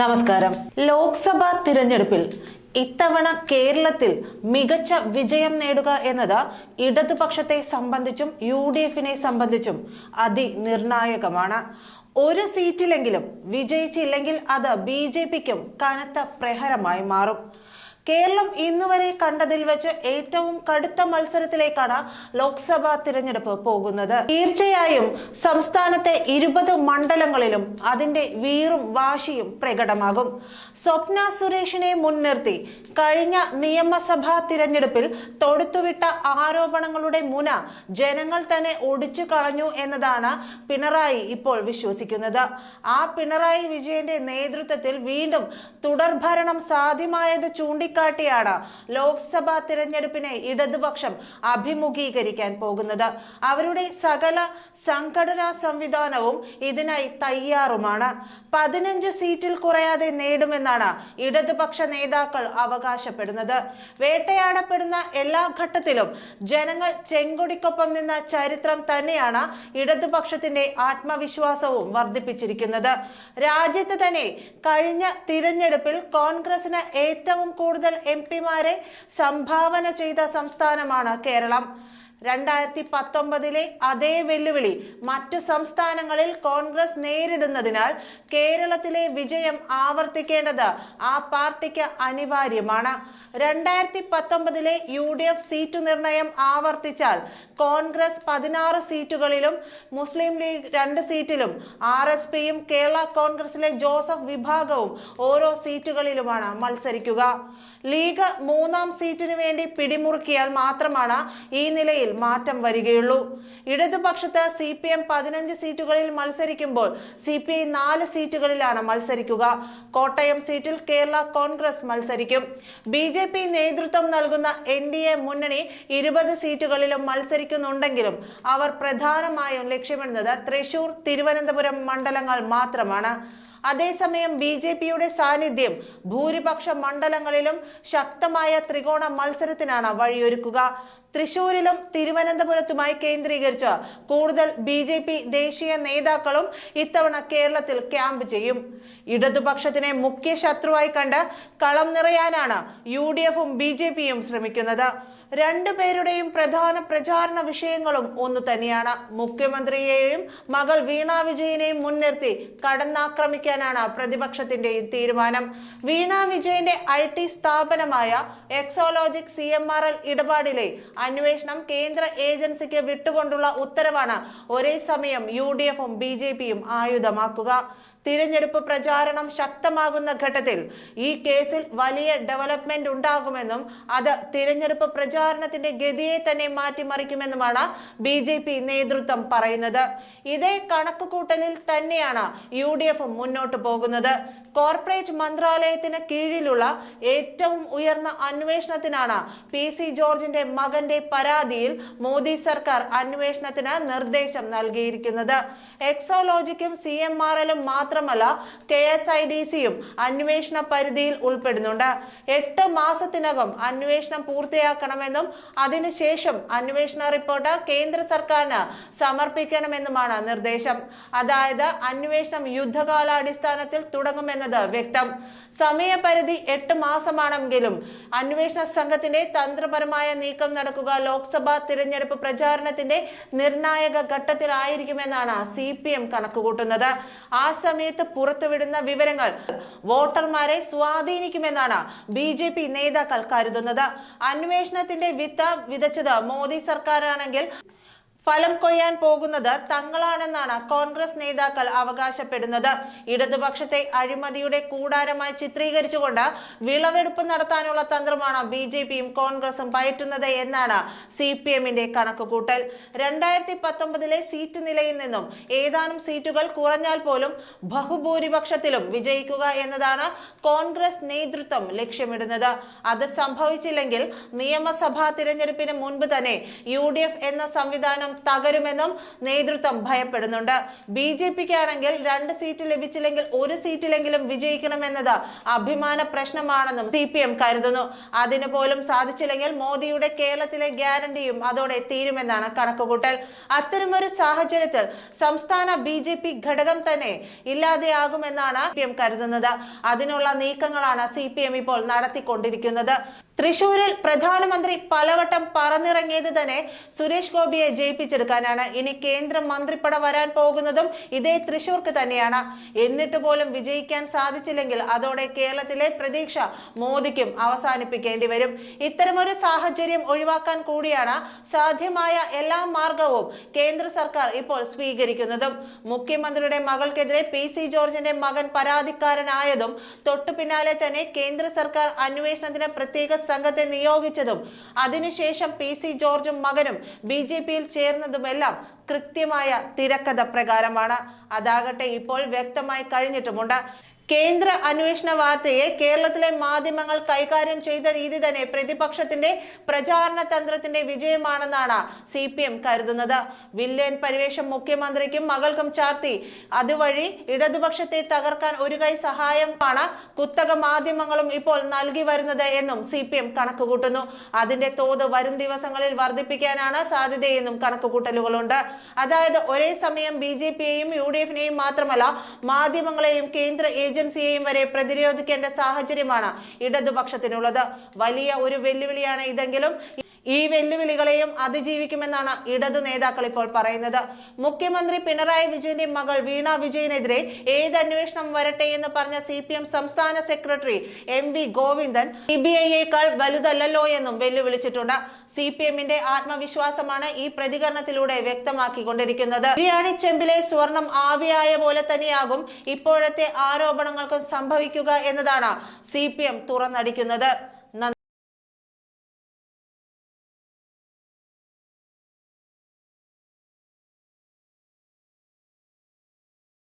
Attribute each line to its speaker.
Speaker 1: നമസ്കാരം. ലോക്സഭാ തിരഞ്ഞെടുപ്പിൽ ഇത്തവണ കേരളത്തിൽ മികച്ച വിജയം നേടുക എന്നത് ഇടതുപക്ഷത്തെ സംബന്ധിച്ചും യു ഡി എഫിനെ സംബന്ധിച്ചും അതിനിർണായകമാണ്. ഒരു സീറ്റിലെങ്കിലും വിജയിച്ചില്ലെങ്കിൽ അത് ബി ജെ പിക്കും കനത്ത പ്രഹരമായി മാറും. കേരളം ഇന്നുവരെ കണ്ടതിൽ വെച്ച് ഏറ്റവും കടുത്ത മത്സരത്തിലേക്കാണ് ലോക്സഭാ തിരഞ്ഞെടുപ്പ് പോകുന്നത്. തീർച്ചയായും സംസ്ഥാനത്തെ ഇരുപത് മണ്ഡലങ്ങളിലും അതിന്റെ വീറും വാശിയും പ്രകടമാകും. സ്വപ്ന സുരേഷിനെ മുൻനിർത്തി കഴിഞ്ഞ നിയമസഭാ തിരഞ്ഞെടുപ്പിൽ തൊടുത്തുവിട്ട ആരോപണങ്ങളുടെ മുന ജനങ്ങൾ തന്നെ ഒടിച്ചു കളഞ്ഞു എന്നതാണ് പിണറായി ഇപ്പോൾ വിശ്വസിക്കുന്നത്. ആ പിണറായി വിജയന്റെ നേതൃത്വത്തിൽ വീണ്ടും തുടർഭരണം സാധ്യമായത് ചൂണ്ടിക്കാട്ടിയാണ് ലോക്സഭാ തിരഞ്ഞെടുപ്പിനെ ഇടതുപക്ഷം അഭിമുഖീകരിക്കാൻ പോകുന്നത്. അവരുടെ സകല സംഘടനാ സംവിധാനവും ഇതിനായി തയ്യാറുമാണ്. പതിനഞ്ച് സീറ്റിൽ കുറയാതെ നേടുമെന്നാണ് ഇടതുപക്ഷ നേതാക്കൾ അവകാശപ്പെടുന്നത്. വേട്ടയാടപ്പെടുന്ന എല്ലാ ഘട്ടത്തിലും ജനങ്ങൾ ചെങ്കൊടിക്കൊപ്പം നിന്ന ചരിത്രം തന്നെയാണ് ഇടതുപക്ഷത്തിന്റെ ആത്മവിശ്വാസവും വർദ്ധിപ്പിച്ചിരിക്കുന്നത്. രാജ്യത്ത് തന്നെ കഴിഞ്ഞ തിരഞ്ഞെടുപ്പിൽ കോൺഗ്രസിന് ഏറ്റവും കൂടുതൽ എം പിമാരെ സംഭാവന ചെയ്ത സംസ്ഥാനമാണ് കേരളം. രണ്ടായിരത്തി പത്തൊമ്പതിലെ അതേ വെല്ലുവിളി മറ്റു സംസ്ഥാനങ്ങളിൽ കോൺഗ്രസ് നേരിടുന്നതിനാൽ കേരളത്തിലെ വിജയം ആവർത്തിക്കേണ്ടത് ആ പാർട്ടിക്ക് അനിവാര്യമാണ്. രണ്ടായിരത്തി പത്തൊമ്പതിലെ യു ഡി എഫ് സീറ്റ് നിർണയം ആവർത്തിച്ചാൽ കോൺഗ്രസ് പതിനാറ് സീറ്റുകളിലും മുസ്ലിം ലീഗ് രണ്ട് സീറ്റിലും ആർ എസ് പിയും കേരള കോൺഗ്രസിലെ ജോസഫ് വിഭാഗവും ഓരോ സീറ്റുകളിലുമാണ് മത്സരിക്കുക. ലീഗ് മൂന്നാം സീറ്റിനു വേണ്ടി പിടിമുറുക്കിയാൽ മാത്രമാണ് ഈ നിലയിൽ മാറ്റം വരികയുള്ളൂ. ഇടതുപക്ഷത്ത് സി പി എം പതിനഞ്ച് സീറ്റുകളിൽ മത്സരിക്കുമ്പോൾ സി പി ഐ നാല് സീറ്റുകളിലാണ് മത്സരിക്കുക. കോട്ടയം സീറ്റിൽ കേരള കോൺഗ്രസ് മത്സരിക്കും. ബി ജെ പി നേതൃത്വം നൽകുന്ന എൻ ഡി എ മുന്നണി ഇരുപത് സീറ്റുകളിലും മത്സരിക്കുന്നുണ്ടെങ്കിലും അവർ പ്രധാനമായും ലക്ഷ്യമിടുന്നത് തൃശൂർ തിരുവനന്തപുരം മണ്ഡലങ്ങൾ മാത്രമാണ്. അതേസമയം ബി ജെ പിയുടെ സാന്നിധ്യം ഭൂരിപക്ഷ മണ്ഡലങ്ങളിലും ശക്തമായ ത്രികോണ മത്സരത്തിനാണ് വഴിയൊരുക്കുക. തൃശൂരിലും തിരുവനന്തപുരത്തുമായി കേന്ദ്രീകരിച്ച് കൂടുതൽ ബി ജെ പി ദേശീയ നേതാക്കളും ഇത്തവണ കേരളത്തിൽ ക്യാമ്പ് ചെയ്യും. ഇടതുപക്ഷത്തിനെ മുഖ്യ ശത്രുവായി കണ്ട് കളം നിറയാനാണ് യു ഡി എഫും ബി ജെ പിയും ശ്രമിക്കുന്നത്. രണ്ടുപേരുടെയും പ്രധാന പ്രചാരണ വിഷയങ്ങളും ഒന്നു തന്നെയാണ്. മുഖ്യമന്ത്രിയെയും മകൾ വീണ വിജയനെയും മുൻനിർത്തി കടന്നാക്രമിക്കാനാണ് പ്രതിപക്ഷത്തിന്റെ തീരുമാനം. വീണ വിജയന്റെ ഐ ടി സ്ഥാപനമായ Exalogic C M R L ഇടപാടിലെ അന്വേഷണം കേന്ദ്ര ഏജൻസിക്ക് വിട്ടുകൊണ്ടുള്ള ഉത്തരവാണ്. ഒരേ സമയം യു ഡി എഫും ബി ജെ പിയും ആയുധമാക്കുക. തിരഞ്ഞെടുപ്പ് പ്രചാരണം ശക്തമാകുന്ന ഘട്ടത്തിൽ ഈ കേസിൽ വലിയ ഡെവലപ്മെന്റ് ഉണ്ടാകുമെന്നും അത് തിരഞ്ഞെടുപ്പ് പ്രചാരണത്തിന്റെ ഗതിയെ തന്നെ മാറ്റിമറിക്കുമെന്നുമാണ് ബി ജെ പി നേതൃത്വം പറയുന്നത്. ഇതേ കണക്കുകൂട്ടലിൽ തന്നെയാണ് യു ഡി എഫ് മുന്നോട്ട് പോകുന്നത്. കോർപ്പറേറ്റ് മന്ത്രാലയത്തിന് കീഴിലുള്ള ഏറ്റവും ഉയർന്ന അന്വേഷണത്തിനാണ് പി സി ജോർജിന്റെ മകന്റെ പരാതിയിൽ മോദി സർക്കാർ അന്വേഷണത്തിന് നിർദ്ദേശം നൽകിയിരിക്കുന്നത്. എക്സോളോജിക്കും സി എം ആർ എല്ലും മാത്രമല്ല കെ എസ് ഐ ഡി സിയും അന്വേഷണ പരിധിയിൽ ഉൾപ്പെടുന്നുണ്ട്. എട്ട് മാസത്തിനകം അന്വേഷണം പൂർത്തിയാക്കണമെന്നും അതിനുശേഷം അന്വേഷണ റിപ്പോർട്ട് കേന്ദ്ര സർക്കാരിന് സമർപ്പിക്കണമെന്നുമാണ് നിർദ്ദേശം. അതായത് അന്വേഷണം യുദ്ധകാലാടിസ്ഥാനത്തിൽ തുടങ്ങുമെന്നത് വ്യക്തം. സമയപരിധി എട്ട് മാസമാണെങ്കിലും അന്വേഷണ സംഘത്തിന്റെ തന്ത്രപരമായ നീക്കം നടക്കുക ലോക്സഭാ തിരഞ്ഞെടുപ്പ് പ്രചാരണത്തിന്റെ നിർണായക ഘട്ടത്തിലായിരിക്കുമെന്നാണ് സി പി എം കണക്കുകൂട്ടുന്നത്. ആ സമയത്ത് പുറത്തുവിടുന്ന വിവരങ്ങൾ വോട്ടർമാരെ സ്വാധീനിക്കുമെന്നാണ് ബി ജെ പി നേതാക്കൾ കരുതുന്നത്. അന്വേഷണത്തിന്റെ വിത്ത് വിതച്ചത് മോദി സർക്കാരാണെങ്കിൽ ഫലം കൊയ്യാൻ പോകുന്നത് തങ്ങളാണെന്നാണ് കോൺഗ്രസ് നേതാക്കൾ അവകാശപ്പെടുന്നത്. ഇടതുപക്ഷത്തെ അഴിമതിയുടെ കൂടാരമായി ചിത്രീകരിച്ചുകൊണ്ട് വിളവെടുപ്പ് നടത്താനുള്ള തന്ത്രമാണ് ബി ജെ പിയും കോൺഗ്രസും പയറ്റുന്നത് എന്നാണ് സി പി എമ്മിന്റെ കണക്കുകൂട്ടൽ. രണ്ടായിരത്തി പത്തൊമ്പതിലെ സീറ്റ് നിലയിൽ നിന്നും ഏതാനും സീറ്റുകൾ കുറഞ്ഞാൽ പോലും ബഹുഭൂരിപക്ഷത്തിലും വിജയിക്കുക എന്നതാണ് കോൺഗ്രസ് നേതൃത്വം ലക്ഷ്യമിടുന്നത്. അത് സംഭവിച്ചില്ലെങ്കിൽ നിയമസഭാ തിരഞ്ഞെടുപ്പിന് മുൻപ് തന്നെ യു എന്ന സംവിധാനം തകരുമെന്നും നേതൃത്വം ഭയപ്പെടുന്നുണ്ട്. ബി ജെ പിക്ക് ആണെങ്കിൽ രണ്ട് സീറ്റ് ലഭിച്ചില്ലെങ്കിൽ ഒരു സീറ്റിലെങ്കിലും വിജയിക്കണമെന്നത് അഭിമാന പ്രശ്നമാണെന്നും സി പി എം കരുതുന്നു. അതിന് പോലും സാധിച്ചില്ലെങ്കിൽ മോദിയുടെ കേരളത്തിലെ ഗ്യാരണ്ടിയും അതോടെ തീരുമെന്നാണ് കണക്കുകൂട്ടൽ. അത്തരമൊരു സാഹചര്യത്തിൽ സംസ്ഥാന ബി ജെ പി ഘടകം തന്നെ ഇല്ലാതെയാകുമെന്നാണ് പി എം കരുതുന്നത്. അതിനുള്ള നീക്കങ്ങളാണ് സി പി എം ഇപ്പോൾ നടത്തിക്കൊണ്ടിരിക്കുന്നത്. തൃശൂരിൽ പ്രധാനമന്ത്രി പലവട്ടം പറന്നിറങ്ങിയത് തന്നെ സുരേഷ് ഗോപിയെ ജയിപ്പിച്ചെടുക്കാനാണ്. ഇനി കേന്ദ്ര മന്ത്രിപ്പട വരാൻ പോകുന്നതും ഇതേ തൃശൂർക്ക് തന്നെയാണ്. എന്നിട്ട് പോലും വിജയിക്കാൻ സാധിച്ചില്ലെങ്കിൽ അതോടെ കേരളത്തിലെ പ്രതീക്ഷ മോദിക്കും അവസാനിപ്പിക്കേണ്ടി വരും. ഇത്തരമൊരു സാഹചര്യം ഒഴിവാക്കാൻ കൂടിയാണ് സാധ്യമായ എല്ലാ മാർഗവും കേന്ദ്ര സർക്കാർ ഇപ്പോൾ സ്വീകരിക്കുന്നതും. മുഖ്യമന്ത്രിയുടെ മകൾക്കെതിരെ പി സി ജോർജിന്റെ മകൻ പരാതിക്കാരനായതും തൊട്ടു പിന്നാലെ തന്നെ കേന്ദ്ര സർക്കാർ അന്വേഷണത്തിന് പ്രത്യേക സംഘത്തെ നിയോഗിച്ചതും അതിനുശേഷം പി സി ജോർജും മകനും ബി ജെ പിയിൽ ചേർന്നതുമെല്ലാം കൃത്യമായ തിരക്കഥ പ്രകാരമാണ്. അതാകട്ടെ ഇപ്പോൾ വ്യക്തമായി കഴിഞ്ഞിട്ടുമുണ്ട്. കേന്ദ്ര അന്വേഷണ വാർത്തയെ കേരളത്തിലെ മാധ്യമങ്ങൾ കൈകാര്യം ചെയ്ത രീതി തന്നെ പ്രതിപക്ഷത്തിന്റെ പ്രചാരണ തന്ത്രത്തിന്റെ വിജയമാണെന്നാണ് സി പി എം കരുതുന്നത്. വില്ലൻ പരിവേഷം മുഖ്യമന്ത്രിക്കും മകൾക്കും ചാർത്തി. അതുവഴി ഇടതുപക്ഷത്തെ തകർക്കാൻ ഒരു കൈ സഹായമാണ് കുത്തക മാധ്യമങ്ങളും ഇപ്പോൾ നൽകി വരുന്നത് എന്നും സി പി എം കണക്കുകൂട്ടുന്നു. അതിന്റെ തോത് വരും ദിവസങ്ങളിൽ വർദ്ധിപ്പിക്കാനാണ് സാധ്യതയെന്നും കണക്കുകൂട്ടലുകളുണ്ട്. അതായത് ഒരേ സമയം ബി ജെ പിയെയും യു ഡി എഫിനെയും മാത്രമല്ല മാധ്യമങ്ങളെയും കേന്ദ്ര ഏജൻസിയെയും വരെ പ്രതിരോധിക്കേണ്ട സാഹചര്യമാണ് ഇടതുപക്ഷത്തിനുള്ളത്. വലിയ ഒരു വെല്ലുവിളിയാണ് ഇതെങ്കിലും ഈ വെല്ലുവിളികളെയും അതിജീവിക്കുമെന്നാണ് ഇടതു നേതാക്കൾ ഇപ്പോൾ പറയുന്നത്. മുഖ്യമന്ത്രി പിണറായി വിജയന്റെ മകൾ വീണ വിജയനെതിരെ ഏത് അന്വേഷണം വരട്ടെ എന്ന് പറഞ്ഞ സി പി എം സംസ്ഥാന secretary M V Govindan C B ഐയേക്കാൾ വലുതല്ലല്ലോ എന്നും വെല്ലുവിളിച്ചിട്ടുണ്ട്. സി പി എമ്മിന്റെ ആത്മവിശ്വാസമാണ് ഈ പ്രതികരണത്തിലൂടെ വ്യക്തമാക്കിക്കൊണ്ടിരിക്കുന്നത്. ബിരിയാണി ചെമ്പിലെ സ്വർണം ആവിയായ പോലെ തന്നെയാകും ഇപ്പോഴത്തെ ആരോപണങ്ങൾക്കും സംഭവിക്കുക എന്നതാണ് സി പി എം തുറന്നടിക്കുന്നത്.